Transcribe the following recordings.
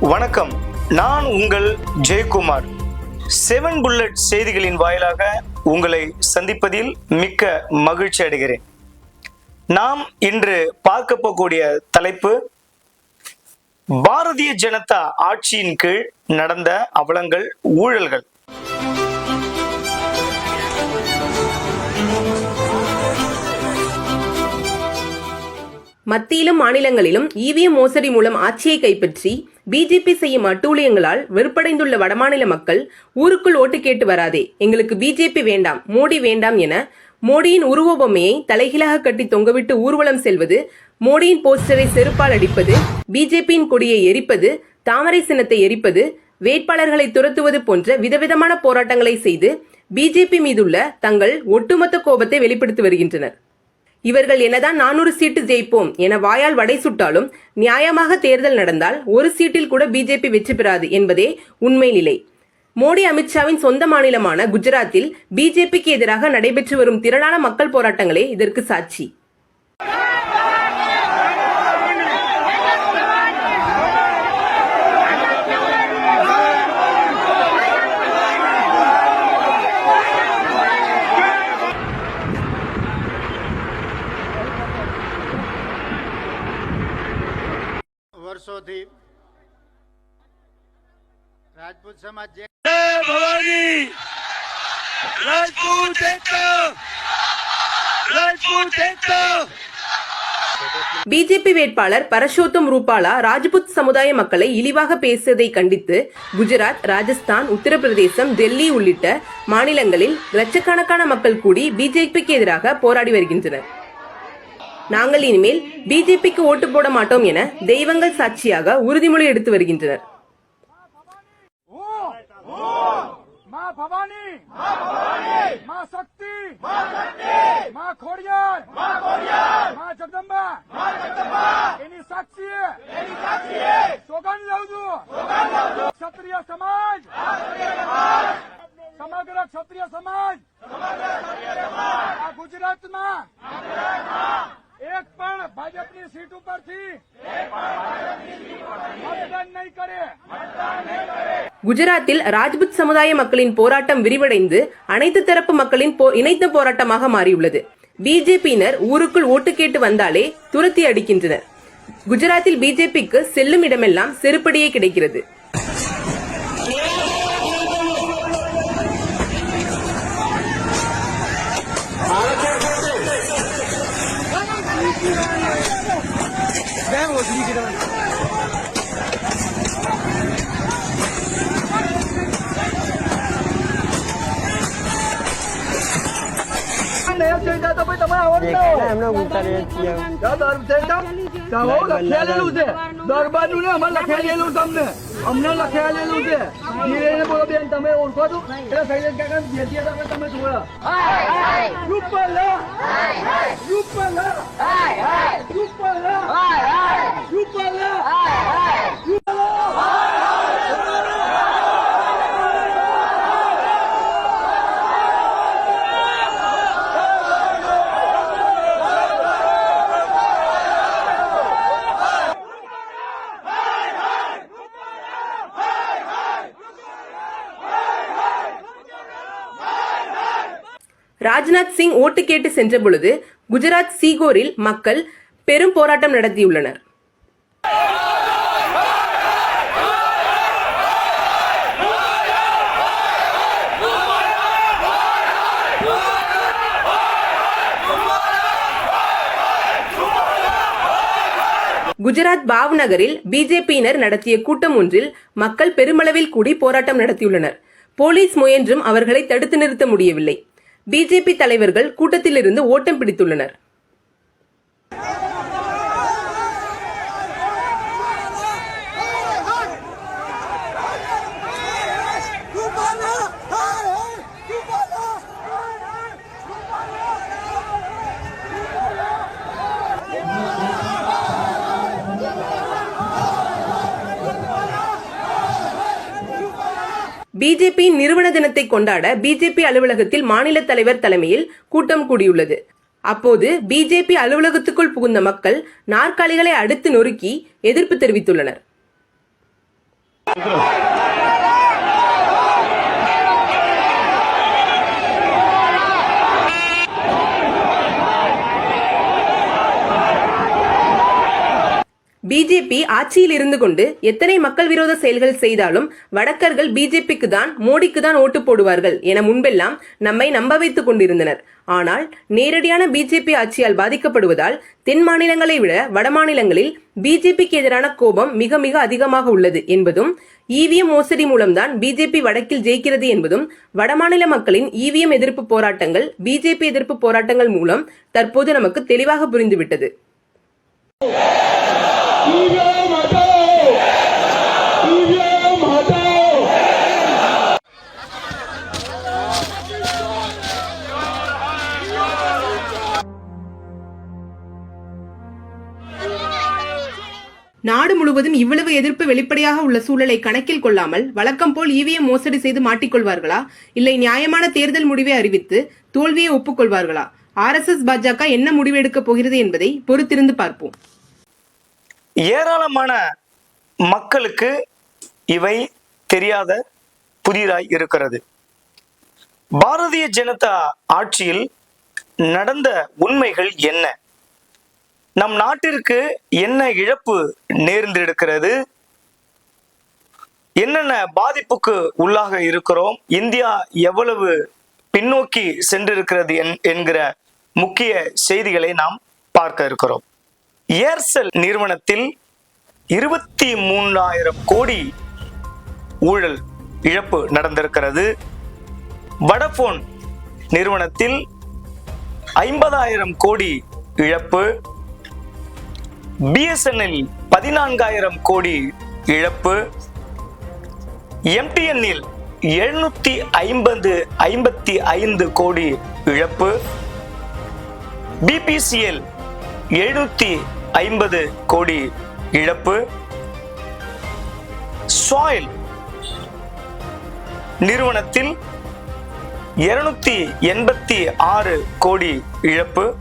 வணக்கம். நான் உங்கள் ஜெயக்குமார். செவன் புல்லட் செய்திகளின் வாயிலாக உங்களை சந்திப்பதில் மிக்க மகிழ்ச்சி அடைகிறேன். நாம் இன்று பார்க்க போகக்கூடிய தலைப்பு பாரதிய ஜனதா ஆட்சியின் கீழ் நடந்த அவலங்கள் ஊழல்கள். மத்தியிலும் மாநிலங்களிலும் இவிஎம் மோசடி மூலம் ஆட்சியை கைப்பற்றி பிஜேபி செய்யும் அட்டூழியங்களால் வெறுப்படைந்துள்ள வடமாநில மக்கள் ஊருக்குள் ஓட்டு கேட்டு வராதே. எங்களுக்கு பிஜேபி வேண்டாம் மோடி வேண்டாம் என மோடியின் உருவபொம்மையை தலைகீழாக கட்டி தொங்கவிட்டு ஊர்வலம் செல்வது மோடியின் போஸ்டரை செருப்பால் அடிப்பது பிஜேபியின் கொடியை எரிப்பது தாமரை சின்னத்தை எரிப்பது வேட்பாளர்களை துரத்துவது போன்ற விதவிதமான போராட்டங்களை செய்து பிஜேபி மீதுள்ள தங்கள் ஒட்டுமொத்த கோபத்தை வெளிப்படுத்தி வருகின்றனர். இவர்கள் என்னதான் நானூறு சீட்டு ஜெயிப்போம் என வாயால் வடை சுட்டாலும் நியாயமாக தேர்தல் நடந்தால் ஒரு சீட்டில் கூட பிஜேபி வெற்றி பெறாது என்பதே உண்மை நிலை. மோடி அமித்ஷாவின் சொந்த மாநிலமான குஜராத்தில் பிஜேபிக்கு எதிராக நடைபெற்று வரும் திரளான மக்கள் போராட்டங்களே இதற்கு சாட்சி. વર્ષોથી રાજપૂત સમાજ જે જય ભવાની રાજપૂત એકતા રાજપૂત એકતા பிஜேபி வேட்பாளர் பரஷோத்தம் ரூபாலா ராஜ்புத் சமுதாய மக்களை இழிவாக பேசியதை கண்டித்து குஜராத் ராஜஸ்தான் உத்தரப்பிரதேசம் டெல்லி உள்ளிட்ட மாநிலங்களில் லட்சக்கணக்கான மக்கள் கூடி பிஜேபிக்கு எதிராக போராடி வருகின்றனர் நாங்கள் இனிமேல் பிஜேபிக்கு ஓட்டு போட மாட்டோம் என தெய்வங்கள் சாட்சியாக உறுதிமொழி எடுத்து வருகின்றனர். સમગ્ર ક્ષત્રિય સમાજ குஜராத்மா એક પણ ભાજપની સીટ ઉપરથી મતદાન નહીં કરે குஜராத்தில் ராஜ்புத் சமுதாய மக்களின் போராட்டம் விரிவடைந்து அனைத்து தரப்பு மக்களின் போ- இணைத்த போராட்டமாக மாறியுள்ளது பிஜேபியினர் ஊருக்குள் ஓட்டு கேட்டு வந்தாலே துரத்தி அடிக்கின்றனர் குஜராத்தில் பிஜேபிக்கு செல்லும் இடமெல்லாம் செருப்படியே கிடைக்கிறது ને અમારે લખેલું તમને અમને. લખેલું છે. બોલો બેન તમે ઓળખો છો? એટલે શૈલેષ કાકા તમે તમે રૂપલા. રૂપલા. சிங் ஓட்டு கேட்டு சென்ற பொழுது குஜராத் சீகோரில் மக்கள் பெரும் போராட்டம் நடத்தியுள்ளனர். குஜராத் பாவ் நகரில் பிஜேபியினர் நடத்திய கூட்டம் ஒன்றில் மக்கள் பெருமளவில் கூடி போராட்டம் நடத்தியுள்ளனர். போலீஸ் முயன்றும் அவர்களை தடுத்து நிறுத்த முடியவில்லை. பிஜேபி தலைவர்கள் கூட்டத்திலிருந்து ஓட்டம் பிடித்துள்ளனர். பிஜேபியின் நிறுவன தினத்தை கொண்டாட பிஜேபி அலுவலகத்தில் மாநில தலைவர் தலைமையில் கூட்டம் கூடியுள்ளது. அப்போது பிஜேபி அலுவலகத்துக்குள் புகுந்த மக்கள் நாற்காலிகளை அடுத்து நொறுக்கி எதிர்ப்பு தெரிவித்துள்ளனர். பிஜேபி ஆட்சியில் இருந்து கொண்டு எத்தனை மக்கள் விரோத செயல்கள் செய்தாலும் வடக்கர்கள் பிஜேபிக்கு தான் மோடிக்கு தான் ஓட்டு போடுவார்கள் என முன்பெல்லாம் நம்மை நம்ப வைத்துக் கொண்டிருந்தனர். ஆனால் நேரடியான பிஜேபி ஆட்சியால் பாதிக்கப்படுவதால் தென் மாநிலங்களை விட வடமாநிலங்களில் பிஜேபிக்கு எதிரான கோபம் மிக மிக அதிகமாக உள்ளது என்பதும் இவிஎம் மோசடி மூலம்தான் பிஜேபி வடக்கில் ஜெயிக்கிறது என்பதும் வடமாநில மக்களின் இவிஎம் எதிர்ப்பு போராட்டங்கள் பிஜேபி எதிர்ப்பு போராட்டங்கள் மூலம் தற்போது நமக்கு தெளிவாக புரிந்துவிட்டது. நாடு முழுவதும் இவ்வளவு எதிர்ப்பு வெளிப்படையாக உள்ள சூழலை கணக்கில் கொள்ளாமல் வழக்கம் போல் இவிஎம் மோசடி செய்து மாட்டிக்கொள்வார்களா? இல்லை நியாயமான தேர்தல் முடிவை அறிவித்து தோல்வியை ஒப்புக்கொள்வார்களா? ஆர்எஸ்எஸ் பாஜக என்ன முடிவு எடுக்கப் போகிறது என்பதை பொறுத்திருந்து பார்ப்போம். ஏராளமான மக்களுக்கு இவை தெரியாத புதிராய் இருக்கிறது. பாரதிய ஜனதா ஆட்சியில் நடந்த உண்மைகள் என்ன? நம் நாட்டிற்கு என்ன இழப்பு நேர்ந்திருக்கிறது? என்னென்ன பாதிப்புக்கு உள்ளாக இருக்கிறோம்? இந்தியா எவ்வளவு பின்னோக்கி சென்றிருக்கிறது என்- என்கிற முக்கிய செய்திகளை நாம் பார்க்க இருக்கிறோம். ஏர்செல் நிறுவனத்தில் இருபத்தி மூணாயிரம் கோடி ஊழல் இழப்பு நடந்திருக்கிறது. வடபோன் நிறுவனத்தில் ஐம்பதாயிரம் கோடி இழப்பு. பிஎஸ்என்எல் பதினான்காயிரம் கோடி இழப்பு. எம்டிஎன்எல் எழுநூத்தி ஐம்பது ஐம்பத்தி ஐந்து கோடி இழப்பு. பிபிசிஎல் எழுநூத்தி ஐம்பது கோடி இழப்பு. சாயில் நிறுவனத்தில் இருநூத்தி எண்பத்தி ஆறு கோடி இழப்பு.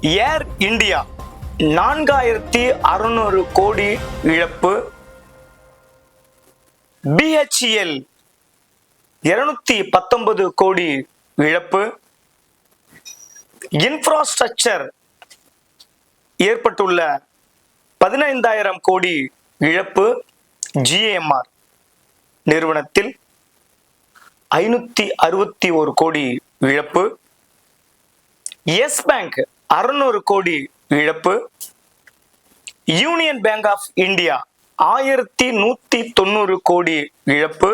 ஏர் இந்தியா நான்காயிரத்தி அறுநூறு கோடி இழப்பு. பிஹெச்இஎல் இருநூத்தி பத்தொன்பது கோடி இழப்பு. இன்ஃப்ராஸ்ட்ரக்சர் ஏற்பட்டுள்ள பதினைந்தாயிரம் கோடி இழப்பு ஜிஏஎம்ஆர் நிறுவனத்தில் ஐநூத்தி அறுபத்தி ஒரு கோடி இழப்பு. எஸ் பேங்க் அறுநூறு கோடி இழப்பு. யூனியன் பேங்க் ஆஃப் இந்தியா ஆயிரத்தி நூத்தி தொண்ணூறு கோடி இழப்பு.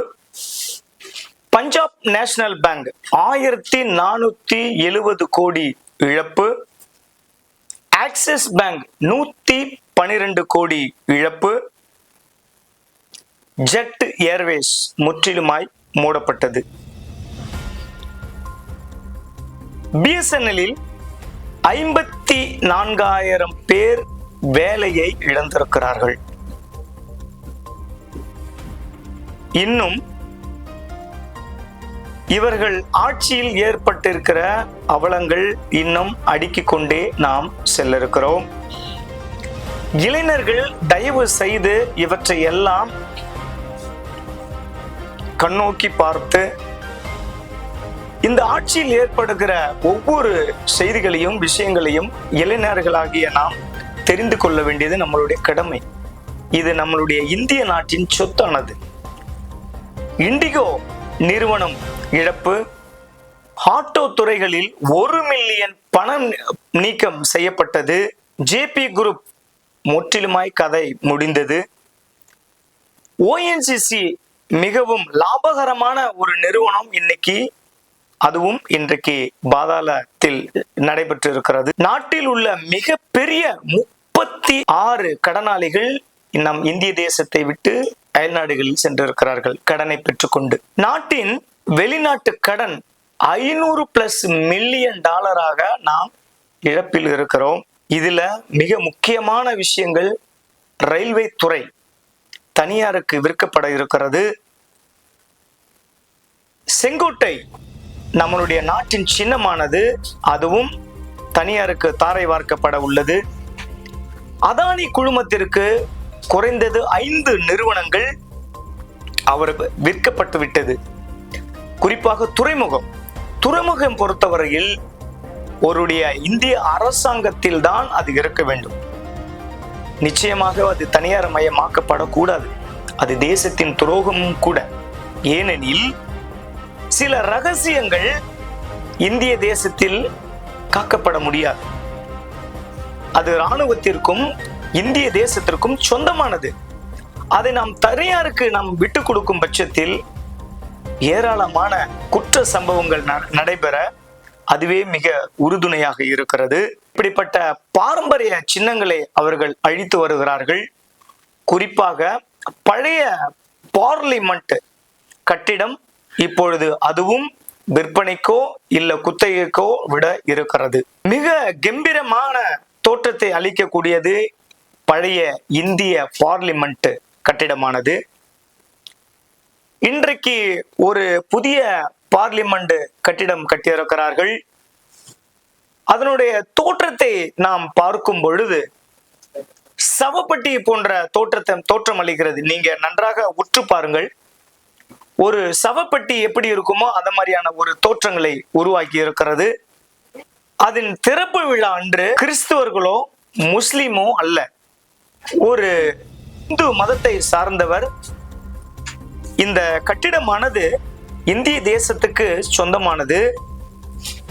பஞ்சாப் நேஷனல் பேங்க் ஆயிரத்தி நானூத்தி எழுபது கோடி இழப்பு. ஆக்சிஸ் பேங்க் நூத்தி பனிரெண்டு கோடி இழப்பு. ஜெட் ஏர்வேஸ் முற்றிலுமாய் மூடப்பட்டது. பிஎஸ்என்எல்லில் ஐம்பத்தி நான்காயிரம் பேர் வேலையை இழந்திருக்கிறார்கள். இன்னும் இவர்கள் ஆட்சியில் ஏற்பட்டிருக்கிற அவலங்கள் இன்னும் அடுக்கிக் கொண்டே நாம் செல்ல இருக்கிறோம் இளைஞர்கள் தயவு செய்து இவற்றை எல்லாம் கண்ணோக்கி பார்த்து இந்த ஆட்சியில் ஏற்படுகிற ஒவ்வொரு செய்திகளையும் விஷயங்களையும் இளைஞர்களாகிய நாம் தெரிந்து கொள்ள வேண்டியது நம்மளுடைய கடமை. இது நம்மளுடைய இந்திய நாட்டின் சொத்தானது. இண்டிகோ நிறுவனம் இழப்பு ஆட்டோ துறைகளில் ஒரு மில்லியன் பணம் நீக்கம் செய்யப்பட்டது. ஜேபி குரூப் முற்றிலுமாய் கதை முடிந்தது. ஓஎன்சிசி மிகவும் லாபகரமான ஒரு நிறுவனம் இன்னைக்கு. அதுவும் இன்றைக்கு பாதாளத்தில் நடைபெற்று இருக்கிறது நாட்டில் உள்ள மிக பெரிய முப்பத்தி ஆறு கடனாளிகள் நம் இந்திய தேசத்தை விட்டு அயல்நாடுகளில் சென்றிருக்கிறார்கள். கடனை பெற்றுக்கொண்டு. நாட்டின் வெளிநாட்டு கடன் ஐநூறு பிளஸ் மில்லியன் டாலராக நாம் இழப்பில் இருக்கிறோம். இதில் மிக முக்கியமான விஷயங்கள் ரயில்வே துறை தனியாருக்கு விற்கப்பட இருக்கிறது. செங்கோட்டை நம்மளுடைய நாட்டின் சின்னமானது அதுவும் தனியாருக்கு தாரை வார்க்கப்பட உள்ளது. அதானி குழுமத்திற்கு குறைந்தது ஐந்து நிறுவனங்கள் அவர் விற்கப்பட்டு விட்டது. குறிப்பாக துறைமுகம். துறைமுகம் பொறுத்தவரையில் ஒருடைய இந்திய அரசாங்கத்தில் தான் அது இருக்க வேண்டும். நிச்சயமாக அது தனியார் மயமாக்கப்படக்கூடாது. அது தேசத்தின் துரோகமும் கூட. ஏனெனில் சில ரகசியங்கள் இந்திய தேசத்தில் காக்கப்பட முடியாது. அது இராணுவத்திற்கும் இந்திய தேசத்திற்கும் சொந்தமானது. அதை நாம் தனியாருக்கு நாம் விட்டு கொடுக்கும் பட்சத்தில் ஏராளமான குற்ற சம்பவங்கள் ந- நடைபெற அதுவே மிக உறுதுணையாக இருக்கிறது. இப்படிப்பட்ட பாரம்பரிய சின்னங்களை அவர்கள் அழித்து வருகிறார்கள். குறிப்பாக பழைய பார்லிமெண்ட் கட்டிடம் இப்பொழுது அதுவும் விற்பனைக்கோ இல்ல குத்தகைக்கோ விட இருக்கிறது. மிக கம்பீரமான தோற்றத்தை அளிக்கக்கூடியது பழைய இந்திய பார்லிமெண்ட் கட்டிடமானது. இன்றைக்கு ஒரு புதிய பார்லிமெண்ட் கட்டிடம் கட்டியிருக்கிறார்கள். அதனுடைய தோற்றத்தை நாம் பார்க்கும் பொழுது சவப்பட்டி போன்ற தோற்றத்தை தோற்றம் அளிக்கிறது. நீங்க நன்றாக உற்று பாருங்கள். ஒரு சவப்பட்டி எப்படி இருக்குமோ அந்த மாதிரியான ஒரு தோற்றங்களை உருவாக்கி இருக்கிறது. அதன் திறப்பு விழா அன்று கிறிஸ்துவர்களோ முஸ்லிமோ அல்ல ஒரு இந்து மதத்தை சார்ந்தவர் இந்த கட்டிடமானது இந்திய தேசத்துக்கு சொந்தமானது.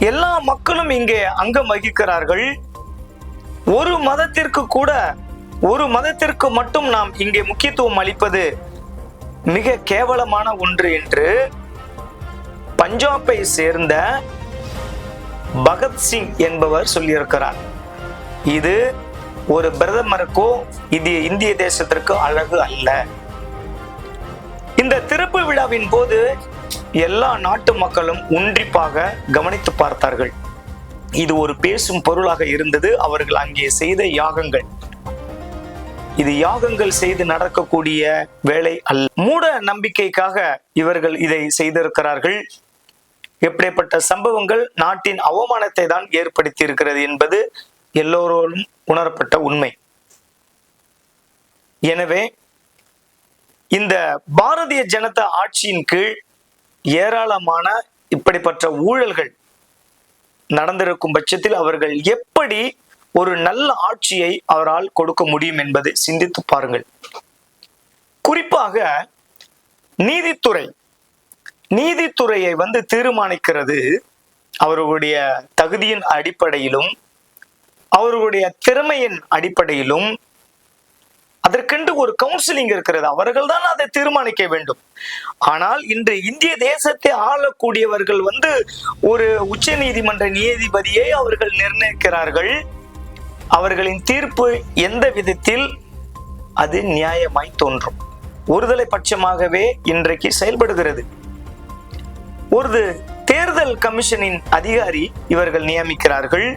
எல்லா மக்களும் இங்கே அங்கம் வகிக்கிறார்கள். ஒரு மதத்திற்கு கூட ஒரு மதத்திற்கு மட்டும் நாம் இங்கே முக்கியத்துவம் அளிப்பது மிக கேவலமான ஒன்று என்று பஞ்சாபை சேர்ந்த பகத்சிங் என்பவர் சொல்லியிருக்கிறார். இது ஒரு பிரதமருக்கோ இது இந்திய தேசத்திற்கு அழகு அல்ல. இந்த திறப்பு விழாவின் போது எல்லா நாட்டு மக்களும் ஒன்றிப்பாக கவனித்து பார்த்தார்கள். இது ஒரு பேசும் பொருளாக இருந்தது. அவர்கள் அங்கே செய்த யாகங்கள். இது யாகங்கள் செய்து நடக்கக்கூடிய வேலை அல்ல. மூட நம்பிக்கைக்காக இவர்கள் இதை செய்திருக்கிறார்கள். எப்படிப்பட்ட சம்பவங்கள் நாட்டின் அவமானத்தை தான் ஏற்படுத்தி இருக்கிறது என்பது எல்லோரோடும் உணரப்பட்ட உண்மை. எனவே இந்த பாரதிய ஜனதா ஆட்சியின் கீழ் ஏராளமான இப்படிப்பட்ட ஊழல்கள் நடந்திருக்கும் பட்சத்தில் அவர்கள் எப்படி ஒரு நல்ல ஆட்சியை அவரால் கொடுக்க முடியும் என்பதை சிந்தித்து பாருங்கள். குறிப்பாக நீதித்துறை நீதித்துறையை வந்து தீர்மானிக்கிறது அவர்களுடைய தகுதியின் அடிப்படையிலும் அவர்களுடைய திறமையின் அடிப்படையிலும் அதற்கென்று ஒரு கவுன்சிலிங் இருக்கிறது. அவர்கள் தான் அதை தீர்மானிக்க வேண்டும். ஆனால் இன்று இந்திய தேசத்தை ஆளக்கூடியவர்கள் வந்து ஒரு உச்ச நீதிமன்ற நீதிபதியை அவர்கள் நிர்ணயிக்கிறார்கள். அவர்களின் தீர்ப்பு எந்த விதத்தில் அது நியாயமாய் தோன்றும். ஒருதலை பட்சமாகவே இன்றைக்கு செயல்படுகிறது. ஒரு தேர்தல் கமிஷனின் அதிகாரி இவர்கள் நியமிக்கிறார்கள்.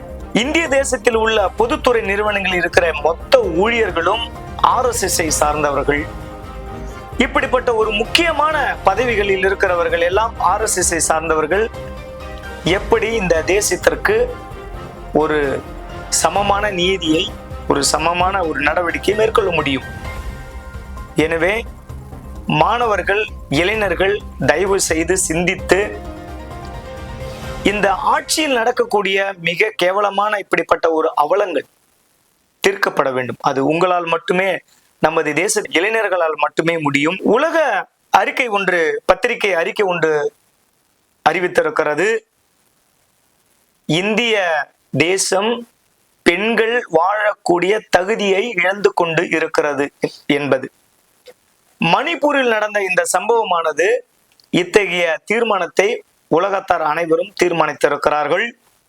இந்திய தேசத்தில் உள்ள பொதுத்துறை நிறுவனங்களில் இருக்கிற மொத்த ஊழியர்களும் ஆர்எஸ்எஸ்ஐ சார்ந்தவர்கள் இப்படிப்பட்ட ஒரு முக்கியமான பதவிகளில் இருக்கிறவர்கள் எல்லாம் ஆர்எஸ்எஸ்ஐ சார்ந்தவர்கள் எப்படி இந்த தேசத்திற்கு ஒரு சமமான நீதியை ஒரு சமமான ஒரு நடவடிக்கையை மேற்கொள்ள முடியும்? எனவே மாணவர்கள் இளைஞர்கள் தயவு செய்து சிந்தித்து இந்த ஆட்சியில் நடக்கக்கூடிய மிக கேவலமான இப்படிப்பட்ட ஒரு அவலங்கள் தீர்க்கப்பட வேண்டும். அது உங்களால் மட்டுமே நமது தேச இளைஞர்களால் மட்டுமே முடியும். உலக அறிக்கை ஒன்று பத்திரிகை அறிக்கை ஒன்று அறிவித்திருக்கிறது. இந்திய தேசம் பெண்கள் வாழக்கூடிய தகுதியை இழந்து கொண்டு இருக்கிறது என்பது. மணிப்பூரில் நடந்த இந்த சம்பவமானது இத்தகைய தீர்மானத்தை உலகத்தார் அனைவரும் தீர்மானித்திருக்கிறார்கள்.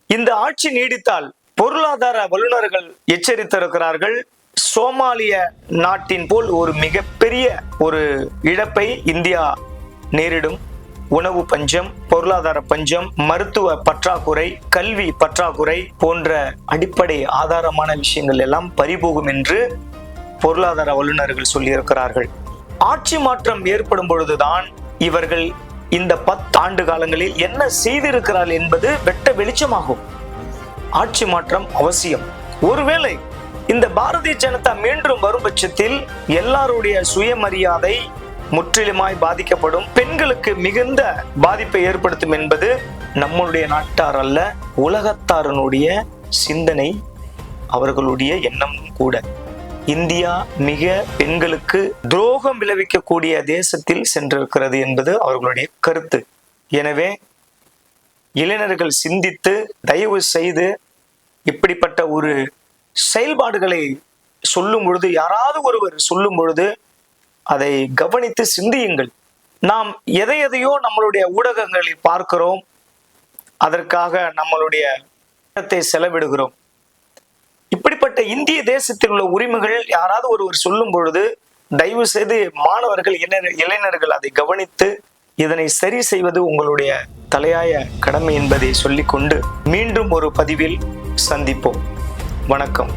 இந்த ஆட்சி நீடித்தால் பொருளாதார வல்லுநர்கள் எச்சரித்திருக்கிறார்கள். சோமாலிய நாட்டின் போல் ஒரு மிகப்பெரிய ஒரு இழப்பை இந்தியா நேரிடும். உணவு பஞ்சம் பொருளாதார பஞ்சம் மருத்துவ பற்றாக்குறை கல்வி பற்றாக்குறை போன்ற அடிப்படை ஆதாரமான விஷயங்கள் எல்லாம் பறிபோகும் என்று பொருளாதார வல்லுநர்கள் சொல்லியிருக்கிறார்கள். ஆட்சி மாற்றம் ஏற்படும் பொழுதுதான் இவர்கள் இந்த பத்து ஆண்டு காலங்களில் என்ன செய்திருக்கிறார்கள் என்பது வெட்ட வெளிச்சமாகும். ஆட்சி மாற்றம் அவசியம். ஒருவேளை இந்த பாரதிய ஜனதா மீண்டும் வரும் பட்சத்தில் எல்லாருடைய சுயமரியாதை முற்றிலுமாய் பாதிக்கப்படும். பெண்களுக்கு மிகுந்த பாதிப்பை ஏற்படுத்தும் என்பது நம்முடைய நாட்டார் அல்ல உலகத்தாரனுடைய சிந்தனை அவர்களுடைய எண்ணமும் கூட. இந்தியா மிக பெண்களுக்கு துரோகம் விளைவிக்கக்கூடிய தேசத்தில் சென்றிருக்கிறது என்பது அவர்களுடைய கருத்து. எனவே இளைஞர்கள் சிந்தித்து தயவு செய்து இப்படிப்பட்ட ஒரு செயல்பாடுகளை சொல்லும் பொழுது யாராவது ஒருவர் சொல்லும் பொழுது அதை கவனித்து சிந்தியுங்கள். நாம் எதை எதையோ நம்மளுடைய ஊடகங்களில் பார்க்கிறோம் அதற்காக நம்மளுடைய நேரத்தை செலவிடுகிறோம். இப்படிப்பட்ட இந்திய தேசத்தில் உள்ள உரிமைகள் யாராவது ஒருவர் சொல்லும் பொழுது தயவு செய்து மாணவர்கள் இளைஞர் இளைஞர்கள் அதை கவனித்து இதனை சரி செய்வது உங்களுடைய தலையாய கடமை என்பதை சொல்லிக்கொண்டு மீண்டும் ஒரு பதிவில் சந்திப்போம். வணக்கம்.